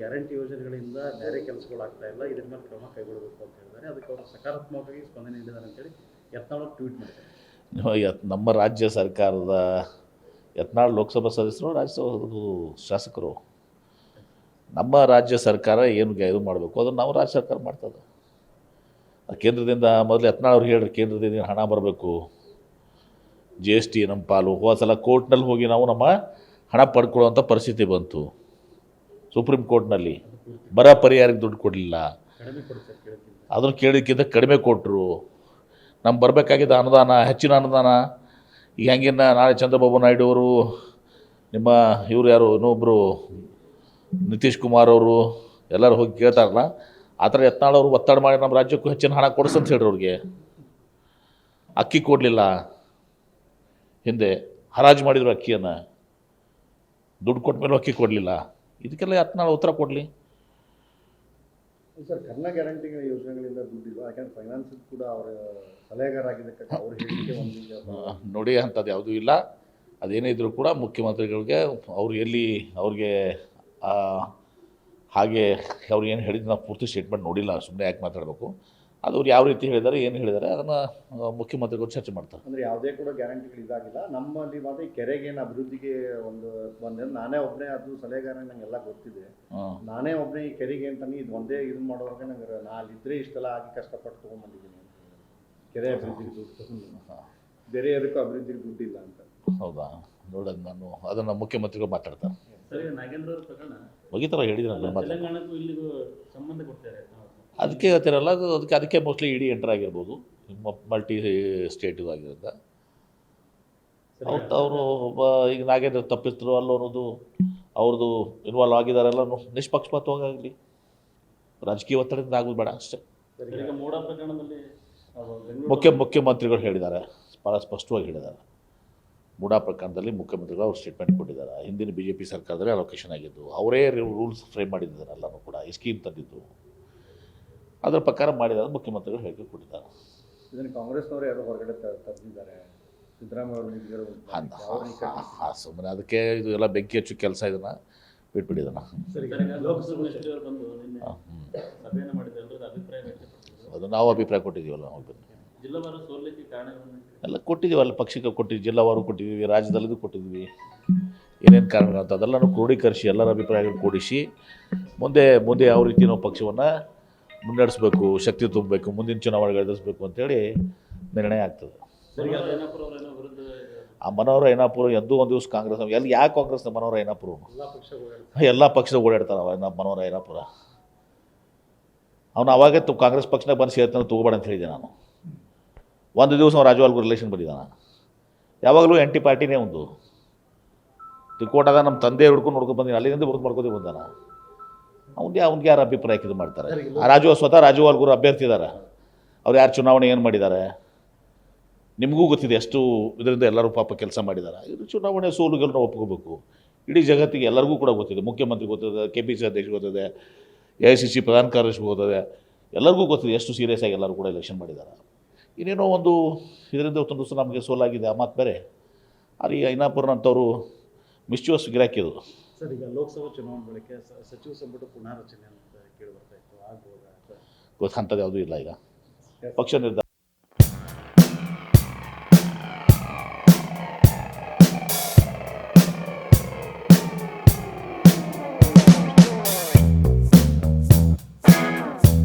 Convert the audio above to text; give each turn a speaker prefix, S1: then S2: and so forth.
S1: Guarantee ಯೋಜನೆಗಳಿಂದ ಬೇರೆ ಕೆಲಸಗಳು ಆಗ್ತಾ ಇಲ್ಲ, ಇದ್ರ ಮೇಲೆ ಕ್ರಮ ಕೈಗೊಳ್ಳಬೇಕು ಅಂತ ಹೇಳಿದ್ದಾರೆ. ಅದಕ್ಕೆ ಅವರು ಸಕಾರಾತ್ಮಕವಾಗಿ ಸ್ಪಂದನೆ ನೀಡಿದ್ದಾರೆ ಅಂತೇಳಿ ಯತ್ನಾಳ್ ಟ್ವೀಟ್ ಮಾಡಿದ್ದಾರೆ.
S2: ನಮ್ಮ ರಾಜ್ಯ ಸರ್ಕಾರದ ಯತ್ನಾಳ್ ಲೋಕಸಭಾ ಸದಸ್ಯರು ರಾಜ್ಯಸಭಾ ಶಾಸಕರು, ನಮ್ಮ ರಾಜ್ಯ ಸರ್ಕಾರ ಏನು ಇದು ಮಾಡಬೇಕು, ಅದನ್ನು ನಾವು ರಾಜ್ಯ ಸರ್ಕಾರ ಮಾಡ್ತದೆ. ಕೇಂದ್ರದಿಂದ ಮೊದಲು ಯತ್ನಾಳ್ ಅವ್ರು ಹೇಳ್ರಿ ಕೇಂದ್ರದಿಂದ ಹಣ ಬರಬೇಕು? ಜಿ ಎಸ್ ಟಿ ನಮ್ಮ ಪಾಲು ಹೋದ ಸಲ ಕೋರ್ಟ್ನಲ್ಲಿ ಹೋಗಿ ನಾವು ನಮ್ಮ ಹಣ ಪಡ್ಕೊಳ್ಳುವಂಥ ಪರಿಸ್ಥಿತಿ ಬಂತು. ಸುಪ್ರೀಂ ಕೋರ್ಟ್ನಲ್ಲಿ ಬರ ಪರಿಹಾರಕ್ಕೆ ದುಡ್ಡು ಕೊಡಲಿಲ್ಲ. ಅದನ್ನು ಕೇಳಿದ್ದಕ್ಕಿಂತ ಕಡಿಮೆ ಕೊಟ್ಟರು. ನಮ್ಗೆ ಬರಬೇಕಾಗಿದ್ದ ಅನುದಾನ ಹೆಚ್ಚಿನ ಅನುದಾನ ಈಗ ಹೆಂಗಿನ ನಾಳೆ ಚಂದ್ರಬಾಬು ನಾಯ್ಡು ಅವರು ನಿಮ್ಮ ಇವ್ರು ಯಾರು ಇನ್ನೊಬ್ಬರು ನಿತೀಶ್ ಕುಮಾರ್ ಅವರು ಎಲ್ಲರೂ ಹೋಗಿ ಕೇಳ್ತಾರಲ್ಲ ಆ ಥರ ಯತ್ನಾಳವರು ಒತ್ತಡ ಮಾಡಿ ನಮ್ಮ ರಾಜ್ಯಕ್ಕೂ ಹೆಚ್ಚಿನ ಹಣ ಕೊಡಿಸಂತ ಹೇಳ್ರಿ ಅವ್ರಿಗೆ. ಅಕ್ಕಿ ಕೊಡಲಿಲ್ಲ. ಹಿಂದೆ ಹರಾಜು ಮಾಡಿದರು ಅಕ್ಕಿಯನ್ನು. ದುಡ್ಡು ಕೊಟ್ಟ ಮೇಲೆ ಅಕ್ಕಿ ಕೊಡಲಿಲ್ಲ. ಇದಕ್ಕೆಲ್ಲ ಯತ್ನಾಳ್ ಉತ್ತರ ಕೊಡಲಿ.
S1: ಸರ್ ಕರ್ನ ಗ್ಯಾರಂಟಿಗಳ ಯೋಜನೆಗಳಿಂದ ದುಡ್ಡಿಲ್ಲ ಯಾಕಂದ್ರೆ ಫೈನಾನ್ಸ್ ಕೂಡ ಅವರ ಸಲಹೆಗಾರಾಗಿದ್ದಕ್ಕೆ ಅವ್ರ ಹೇಳಿಕೆ ಒಂದು
S2: ನೋಡಿ ಅಂಥದ್ದು ಯಾವುದೂ ಇಲ್ಲ. ಅದೇನೇ ಇದ್ದರೂ ಕೂಡ ಮುಖ್ಯಮಂತ್ರಿಗಳಿಗೆ ಅವ್ರು ಎಲ್ಲಿ ಅವ್ರಿಗೆ ಹಾಗೆ ಅವ್ರು ಏನು ಹೇಳಿದ್ದು ನಾವು ಪೂರ್ತಿ ಸ್ಟೇಟ್ಮೆಂಟ್ ನೋಡಿಲ್ಲ ಸುಮ್ಮನೆ ಯಾಕೆ ಮಾತಾಡಬೇಕು? ಅದು ಅವ್ರು ಯಾವ ರೀತಿ ಹೇಳಿದ್ದಾರೆ ಏನು ಹೇಳಿದ್ದಾರೆ ಅದನ್ನು ಮುಖ್ಯಮಂತ್ರಿಗಳು ಚರ್ಚೆ ಮಾಡ್ತಾರೆ.
S1: ಅಂದರೆ ಯಾವುದೇ ಕೂಡ ಗ್ಯಾರಂಟಿಗಳು ಇದಾಗಿಲ್ಲ. ನಮ್ಮಲ್ಲಿ ಮಾತ್ರ ಈ ಕೆರೆಗೆ ಏನು ಅಭಿವೃದ್ಧಿಗೆ ಒಂದು ಬಂದೆ ನಾನೇ ಒಬ್ಬನೇ ಅದು ಸಲಹೆಗಾರ ನಂಗೆಲ್ಲ ಗೊತ್ತಿದೆ. ನಾನೇ ಒಬ್ಬನೇ ಈ ಕೆರೆಗೆ ಅಂತಾನೆ ಇದು ಒಂದೇ ಇದು ಮಾಡುವಾಗ ನಂಗೆ ನಾ ಇದ್ರೆ ಇಷ್ಟೆಲ್ಲ ಆಗಿ ಕಷ್ಟಪಟ್ಟು ತೊಗೊಂಬಂದಿದ್ದೀನಿ ಅಂತ ಕೆರೆ ಅಭಿವೃದ್ಧಿಗೆ ದುಡ್ಡು ತಗೊಂಡು. ಬೇರೆ ಯಾವುದಕ್ಕೂ ಅಭಿವೃದ್ಧಿಗೆ ದುಡ್ಡಿಲ್ಲ ಅಂತ.
S2: ಹೌದಾ? ನೋಡೋದು ನಾನು ಅದನ್ನು ಮುಖ್ಯಮಂತ್ರಿಗಳು ಮಾತಾಡ್ತಾರೆ.
S3: ಸರಿ ನಾಗೇಂದ್ರ ಅವ್ರ ಪ್ರಕರಣ.
S2: ಹೋಗಿ ಹೇಳಿದ್ರಲ್ಲ
S3: ತೆಲಂಗಾಣಕ್ಕೂ ಇಲ್ಲಿಗೂ ಸಂಬಂಧ ಕೊಡ್ತಾರೆ
S2: ಅದಕ್ಕೆ ಹೇಳ್ತಿರಲ್ಲ ಅದು ಅದಕ್ಕೆ ಅದಕ್ಕೆ ಮೋಸ್ಟ್ಲಿ ಇಡೀ ಎಂಟರ್ ಆಗಿರ್ಬೋದು. ಮಲ್ಟಿ ಸ್ಟೇಟ್ ಇದಾಗಿರೋದ್ರಿಂದ. ಅವ್ರು ಅವರು ಒಬ್ಬ ಈಗ ನಾಗೇಂದ್ರ ತಪ್ಪಿಸ್ತರು ಅಲ್ಲ ಅನ್ನೋದು ಅವ್ರದ್ದು ಇನ್ವಾಲ್ವ್ ಆಗಿದ್ದಾರೆಲ್ಲ ನಿಷ್ಪಕ್ಷಪಾತವಾಗಲಿ. ರಾಜಕೀಯ ಒತ್ತಡದಿಂದ ಆಗೋದು ಬೇಡ ಅಷ್ಟೇ. ಮುಖ್ಯ ಮುಖ್ಯಮಂತ್ರಿಗಳು ಹೇಳಿದ್ದಾರೆ. ಭಾಳ ಸ್ಪಷ್ಟವಾಗಿ ಹೇಳಿದ್ದಾರೆ. ಮೂಡಾ ಪ್ರಕರಣದಲ್ಲಿ ಮುಖ್ಯಮಂತ್ರಿಗಳು ಅವ್ರು ಸ್ಟೇಟ್ಮೆಂಟ್ ಕೊಟ್ಟಿದ್ದಾರೆ. ಹಿಂದಿನ ಬಿ ಜೆ ಪಿ ಸರ್ಕಾರದಲ್ಲಿ ಅಲೋಕೇಶನ್ ಆಗಿದ್ದು ಅವರೇ ರೂಲ್ಸ್ ಫ್ರೇಮ್ ಮಾಡಿದ್ದಾರೆ ಎಲ್ಲನೂ ಕೂಡ ಈ ಸ್ಕೀಮ್ ತಂದಿದ್ದು. ಅದರ ಪ್ರಕಾರ ಮಾಡಿದ ಮುಖ್ಯಮಂತ್ರಿಗಳು ಹೇಳಿಕೆ ಕೊಟ್ಟಿದ್ದಾರೆ.
S1: ಇದನ್ನು ಕಾಂಗ್ರೆಸ್ನವರು ಯಾರೋ ಹೊರಗಡೆ ತ- ತಂದಿದ್ದಾರೆ ಸಿದ್ದರಾಮಯ್ಯ
S2: ಸುಮ್ಮನೆ ಅದಕ್ಕೆ ಇದು ಎಲ್ಲ ಬೆಂಕಿ ಹಚ್ಚು ಕೆಲಸ ಇದನ್ನು ಬಿಟ್ಬಿಟ್ಟಿದ್ದಾನ. ಅದು ನಾವು ಅಭಿಪ್ರಾಯ ಕೊಟ್ಟಿದ್ದೀವಲ್ಲ ನಾವು ಎಲ್ಲ ಕೊಟ್ಟಿದ್ದೀವಲ್ಲ ಪಕ್ಷಕ್ಕೆ ಕೊಟ್ಟಿದ್ದೀವಿ ಜಿಲ್ಲಾವಾರು ಕೊಟ್ಟಿದ್ದೀವಿ ರಾಜ್ಯದಲ್ಲಿದ್ದು ಕೊಟ್ಟಿದ್ವಿ ಏನೇನು ಕಾರಣ ಅಂತ ಅದೆಲ್ಲನೂ ಕ್ರೋಢೀಕರಿಸಿ ಎಲ್ಲರ ಅಭಿಪ್ರಾಯಗಳು ಕೂಡಿಸಿ ಮುಂದೆ ಮುಂದೆ ಯಾವ ರೀತಿ ನಾವು ಪಕ್ಷವನ್ನು ಮುನ್ನಡೆಸಬೇಕು ಶಕ್ತಿ ತುಂಬಬೇಕು ಮುಂದಿನ ಚುನಾವಣೆಗೆ ಎದುರಿಸಬೇಕು ಅಂತೇಳಿ ನಿರ್ಣಯ ಆಗ್ತದೆ. ಆ ಮನೋಹರ ಐನಾಪುರ ಎಂದೂ ಒಂದು ದಿವಸ ಕಾಂಗ್ರೆಸ್ ಎಲ್ಲಿ ಯಾಕೆ ಕಾಂಗ್ರೆಸ್ನ ಮನೋಹರ ಐನಾಪುರ
S1: ಎಲ್ಲ
S2: ಪಕ್ಷದ ಓಡಾಡ್ತಾನೆ ಅವ ಮನೋಹರ ಐನಾಪುರ. ಅವನು ಅವಾಗೇ ತು ಕಾಂಗ್ರೆಸ್ ಪಕ್ಷನ ಬಂದು ಸೇರ್ತಾನೆ ತಗೋಬೇಡ ಅಂತ ಹೇಳಿದೆ ನಾನು. ಒಂದು ದಿವಸ ಅವ್ನು ರಾಜವಾಲ್ಗೂ ರಿಲೇಷನ್ ಬಂದಿದ್ದಾನೆ ಯಾವಾಗಲೂ ಎಂಟಿ ಪಾರ್ಟಿನೇ ಒಂದು. ತಿಕ್ಕೋಟಾಗ ನಮ್ಮ ತಂದೆ ಹುಡ್ಕೊಂಡು ನೋಡ್ಕೊಂಡು ಬಂದಿನಿ. ಅಲ್ಲಿಂದ ಬರೋದು ಮಾಡ್ಕೋತೀವಿ ಬಂದಾನ ಅವ್ನಿಗೆ ಅವ್ನಿಗೆ ಯಾರು ಅಭಿಪ್ರಾಯಕ್ಕೆ ಇದು ಮಾಡ್ತಾರೆ? ಆ ರಾಜು ಸ್ವತಃ ರಾಜು ಅಲ್ಗುರು ಅಭ್ಯರ್ಥಿ ಇದ್ದಾರೆ ಅವ್ರು ಯಾರು ಚುನಾವಣೆ ಏನು ಮಾಡಿದ್ದಾರೆ ನಿಮಗೂ ಗೊತ್ತಿದೆ ಎಷ್ಟು ಇದರಿಂದ ಎಲ್ಲರೂ ಪಾಪ ಕೆಲಸ ಮಾಡಿದ್ದಾರೆ ಇದು ಚುನಾವಣೆ ಸೋಲು ಗೆಲುವು ಒಪ್ಕೋಬೇಕು. ಇಡೀ ಜಗತ್ತಿಗೆ ಎಲ್ಲರಿಗೂ ಕೂಡ ಗೊತ್ತಿದೆ. ಮುಖ್ಯಮಂತ್ರಿ ಗೊತ್ತಿದೆ ಕೆ ಪಿ ಸಿ ಅಧ್ಯಕ್ಷ ಗೊತ್ತಿದೆ ಎ ಐ ಸಿ ಸಿ ಪ್ರಧಾನ ಕಾರ್ಯದರ್ಶಿ ಗೊತ್ತಿದೆ. ಎಲ್ಲರಿಗೂ ಗೊತ್ತಿದೆ ಎಷ್ಟು ಸೀರಿಯಸ್ ಆಗಿ ಎಲ್ಲರೂ ಕೂಡ ಎಲೆಕ್ಷನ್ ಮಾಡಿದ್ದಾರೆ ಇನ್ನೇನೋ ಒಂದು ಇದರಿಂದ ಒಂದು ದಿವಸ ನಮಗೆ ಸೋಲಾಗಿದೆ ಆ ಮಾತು ಬೇರೆ. ಆದರೆ ಈ ಐನಾಪುರ್ನಂಥವ್ರು ಮಿಸ್ಚೂಸ್ ಗಿರಾಕಿದು
S1: ಸರ್ ಈಗ ಲೋಕಸಭಾ ಚುನಾವಣೆ ಬಳಿಕ ಸಚಿವ ಸಂಪುಟ ಪುನಾರಚನೆ ಅಂತ ಕೇಳಿ ಬರ್ತಾ ಇತ್ತು. ಆಗ್ಬೋದಾ
S2: ಗೊತ್ತಂಥದ್ದು ಯಾವುದೂ ಇಲ್ಲ ಈಗ. ಪಕ್ಷ ನಿರ್ಧಾರ